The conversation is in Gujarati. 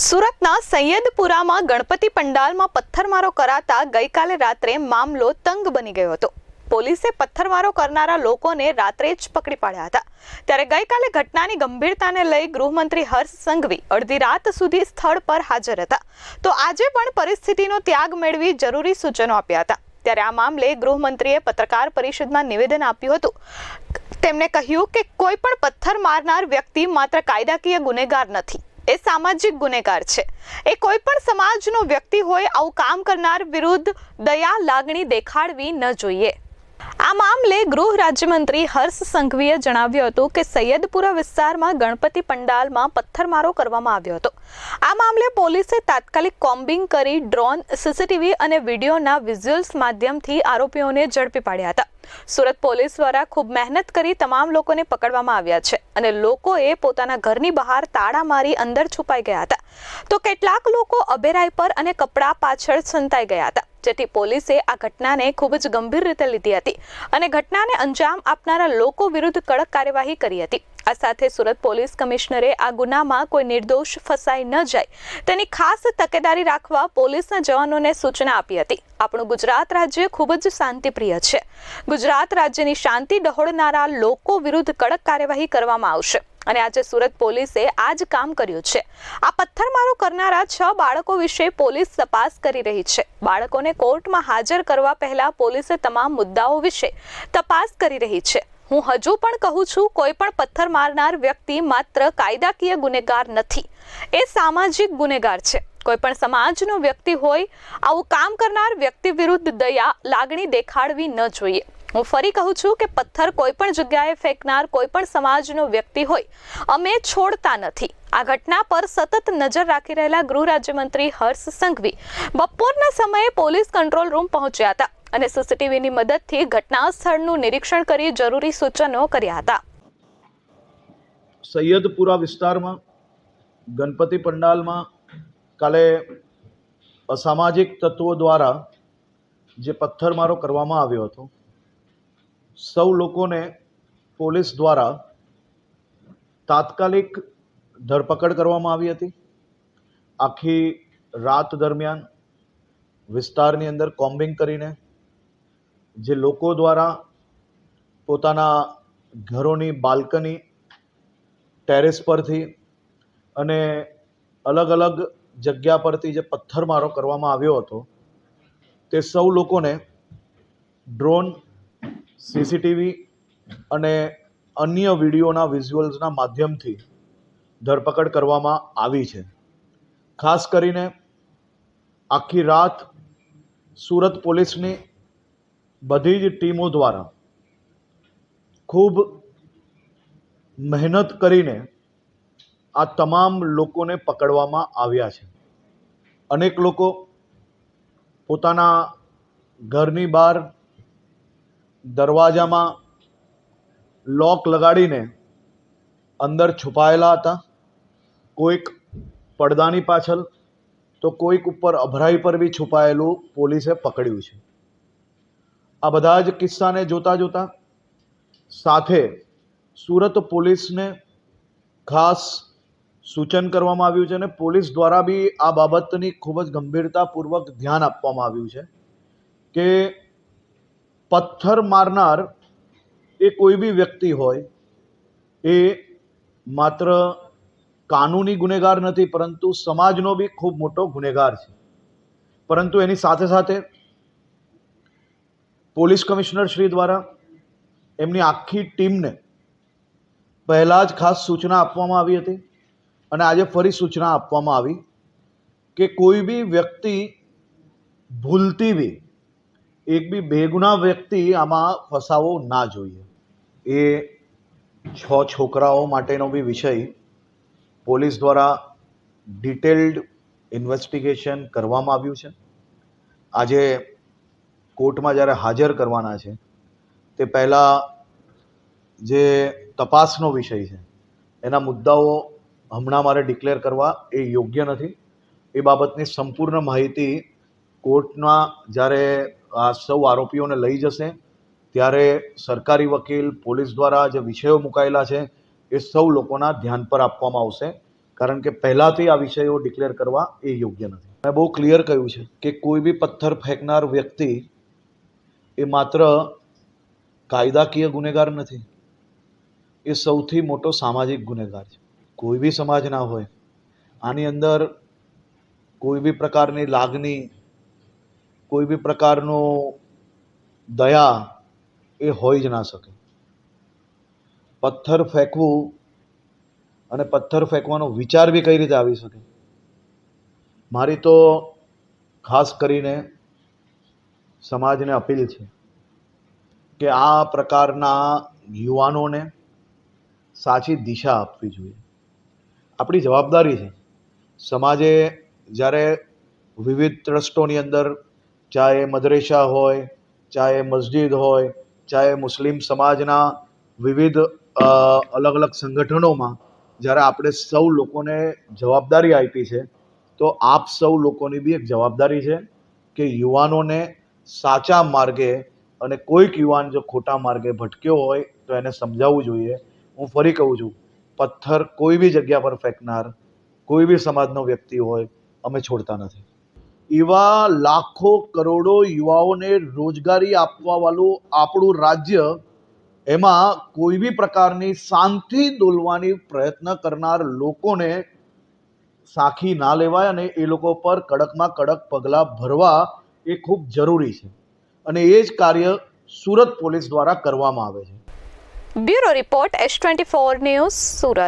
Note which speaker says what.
Speaker 1: સુરતના સૈયદપુરામાં ગણપતિ પંડાલમાં પથ્થરમારો કરાતા ગઈકાલે રાત્રે મામલો તંગ બની ગયો હતો. પોલીસે પથ્થરમારો કરનારા લોકોને રાત્રે જ પકડી પાડ્યા હતા. ત્યારે ગઈકાલે ઘટનાની ગંભીરતાને લઈ ગૃહમંત્રી હર્ષ સંઘવી અડધી રાત સુધી સ્થળ પર હાજર હતા. તો આજે પણ પરિસ્થિતિનો ત્યાગ મેળવી જરૂરી સૂચનો આપ્યા હતા. ત્યારે આ મામલે ગૃહમંત્રીએ પત્રકાર પરિષદમાં નિવેદન આપ્યું હતું. તેમણે કહ્યું કે કોઈ પણ પથ્થર મારનાર વ્યક્તિ માત્ર કાયદાકીય ગુનેગાર નથી. એ સામાજિક ગુનેગાર છે. એ કોઈ પણ સમાજનો વ્યક્તિ હોય, આવું કામ કરનાર વિરુદ્ધ દયા લાગણી દેખાડવી ન જોઈએ. આ મામલે ગૃહ રાજ્યમંત્રી હર્ષ સંઘવીએ જણાવ્યું હતું કે સૈયદપુરા વિસ્તારમાં ગણપતિ પંડાલમાં પથ્થરમારો કરવામાં આવ્યો હતો. આ મામલે પોલીસે તાત્કાલિક કોમ્બિંગ કરી ડ્રોન, સીસીટીવી અને વિડીયોના વિઝ્યુઅલ્સ માધ્યમથી આરોપીઓને ઝડપી પાડ્યા હતા. સુરત પોલીસ દ્વારા ખૂબ મહેનત કરી તમામ લોકોને પકડવામાં આવ્યા છે અને લોકોએ પોતાના ઘરની બહાર તાળા મારી અંદર છુપાઈ ગયા હતા. તો કેટલાક લોકો અભેરાય પર અને કપડાં પાછળ સંતાઈ ગયા હતા. જેથી પોલીસે આ ઘટનાને ખૂબ જ ગંભીર રીતે લીધી હતી અને ઘટનાને અંજામ આપનારા લોકો વિરુદ્ધ કડક કાર્યવાહી કરી હતી. આ સાથે સુરત પોલીસ કમિશનરે આ ગુનામાં કોઈ નિર્દોષ ફસાઈ ન જાય તેની ખાસ તકેદારી રાખવા પોલીસના જવાનોને સૂચના આપી હતી. આપણું ગુજરાત રાજ્ય ખૂબ જ શાંતિપ્રિય છે. ગુજરાત રાજ્યની શાંતિ ડહોળનારા લોકો વિરુદ્ધ કડક કાર્યવાહી કરવામાં આવશે. અને આજે સુરત પોલીસે આ જ કામ કર્યું છે. આ પથ્થરમારો કરનારા છ બાળકો વિશે પોલીસ તપાસ કરી રહી છે. બાળકોને કોર્ટમાં હાજર કરવા પહેલા પોલીસે તમામ મુદ્દાઓ વિશે તપાસ કરી રહી છે. હું હજુ પણ કહું છું, કોઈ પણ પથ્થર મારનાર વ્યક્તિ માત્ર કાયદાકીય ગુનેગાર નથી. એ સામાજિક ગુનેગાર છે. કોઈ પણ સમાજનો વ્યક્તિ હોય, આવું કામ કરનાર વ્યક્તિ વિરુદ્ધ દયા, લાગણી દેખાડવી ન જોઈએ. હું ફરી કહું છું કે પથ્થર કોઈ પણ જગ્યાએ ફેંકનાર કોઈ પણ સમાજનો વ્યક્તિ હોય, અમે છોડતા નથી. આ ઘટના પર સતત નજર રાખી રહેલા ગૃહ રાજ્યમંત્રી હર્ષ સંઘવી બપોરના સમયે પોલીસ કંટ્રોલ રૂમ પહોંચ્યા હતા અને સીસીટીવીની મદદથી ઘટના સ્થળનું નિરીક્ષણ કરી જરૂરી સૂચનો કર્યા હતા.
Speaker 2: સૈયદપુરા વિસ્તારમાં, ગણપતિ પંડાલમાં કાલે અસામાજિક તત્વો દ્વારા જે પથ્થરમારો કરવામાં આવ્યો હતો સૌ લોકોને પોલીસ દ્વારા તાત્કાલિક ધરપકડ કરવામાં આવી હતી. આખી રાત દરમિયાન વિસ્તારની અંદર કોમ્બિંગ કરીને જે લોકો દ્વારા પોતાના ઘરોની બાલ્કની, ટેરેસ પરથી અને અલગ અલગ જગ્યા પરથી જે પથ્થરમારો કરવામાં આવ્યો હતો, તે સૌ લોકોને ડ્રોન સીસીટીવી અને અન્ય વિડીયોના વિઝ્યુઅલ્સના માધ્યમથી ધરપકડ કરવામાં આવી છે. ખાસ કરીને આખી રાત સુરત પોલીસની બધી જ ટીમો દ્વારા ખૂબ મહેનત કરીને આ તમામ લોકોને પકડવામાં આવ્યા છે. અનેક લોકો પોતાના ઘરની બહાર દરવાજામાં લોક લગાડીને અંદર છુપાયેલા હતા. કોઈક પડદાની પાછળ તો કોઈક ઉપર અભરાઈ પર બી છુપાયેલું પોલીસે પકડ્યું છે. આ બધા જ કિસ્સાને જોતા જોતા સાથે સુરત પોલીસને ખાસ સૂચન કરવામાં આવ્યું છે અને પોલીસ દ્વારા બી આ બાબતની ખૂબ જ ગંભીરતાપૂર્વક ધ્યાન આપવામાં આવ્યું છે કે પથ્થર મારનાર એ કોઈ બી વ્યક્તિ હોય, એ માત્ર કાનૂની ગુનેગાર નથી, પરંતુ સમાજનો બી ખૂબ મોટો ગુનેગાર છે. પરંતુ એની સાથે સાથે પોલીસ કમિશનર શ્રી દ્વારા એમની આખી ટીમને પહેલાં જ ખાસ સૂચના આપવામાં આવી હતી અને આજે ફરી સૂચના આપવામાં આવી કે કોઈ બી વ્યક્તિ ભૂલતી બી એક બી બેગુના વ્યક્તિ આમાં ફસાવો ના જોઈએ. એ છ છોકરાઓ માટેનો બી વિષય પોલીસ દ્વારા ડિટેલ્ડ ઇન્વેસ્ટિગેશન કરવામાં આવ્યું છે. આજે કોર્ટમાં જ્યારે હાજર કરવાના છે, તે પહેલાં જે તપાસનો વિષય છે, એના મુદ્દાઓ હમણાં મારે ડિક્લેર કરવા એ યોગ્ય નથી. એ બાબતની સંપૂર્ણ માહિતી કોર્ટના જ્યારે આ સૌ આરોપીઓને લઈ જશે. ત્યારે સરકારી વકીલ, પોલીસ દ્વારા જે વિષયો મુકાયેલા છે, એ સૌ લોકોના ધ્યાન પર આપવામાં આવશે. કારણ કે પહેલાંથી આ વિષયો ડિક્લેર કરવા એ યોગ્ય નથી. મેં બહુ ક્લિયર કહ્યું છે કે કોઈ બી પથ્થર ફેંકનાર વ્યક્તિ એ માત્ર કાયદાકીય ગુનેગાર નથી. એ સૌથી મોટો સામાજિક ગુનેગાર છે. કોઈ બી સમાજ ના હોય, આની અંદર કોઈ બી પ્રકારની લાગણી કોઈ બી પ્રકારનો દયા એ હોઈ જ ના શકે. પથ્થર ફેંકવું અને પથ્થર ફેંકવાનો વિચાર બી કઈ રીતે આવી શકે? મારી તો ખાસ કરીને સમાજને અપીલ છે કે આ પ્રકારના યુવાનોને સાચી દિશા આપવી જોઈએ. આપણી જવાબદારી છે. સમાજે જ્યારે વિવિધ ટ્રસ્ટોની અંદર ચાહે મદરેસા હોય, ચાહે મસ્જિદ હોય, ચાહે મુસ્લિમ સમાજના વિવિધ અલગ અલગ સંગઠનોમાં જ્યારે આપણે સૌ લોકોને જવાબદારી આપી છે, તો આપ સૌ લોકોની બી એક જવાબદારી છે કે યુવાનોને સાચા માર્ગે અને કોઈક યુવાન જો ખોટા માર્ગે ભટક્યો હોય, તો એને સમજાવવું જોઈએ. હું ફરી કહું છું, પથ્થર કોઈ બી જગ્યા પર ફેંકનાર, કોઈ બી સમાજનો વ્યક્તિ હોય, અમે છોડતા નથી. એવા લાખો કરોડો યુવાઓને રોજગારી આપવાવાળું આપણું રાજ્ય, એમાં કોઈ બી પ્રકારની શાંતિ દોલવાની પ્રયત્ન કરનાર લોકોને સાખી ના લેવાય અને એ લોકો પર કડકમાં કડક પગલાં ભરવા એ ખૂબ જરૂરી છે. અને એ જ કાર્ય સુરત પોલીસ દ્વારા કરવામાં આવે છે.
Speaker 1: Bureau report S twenty four news Surat.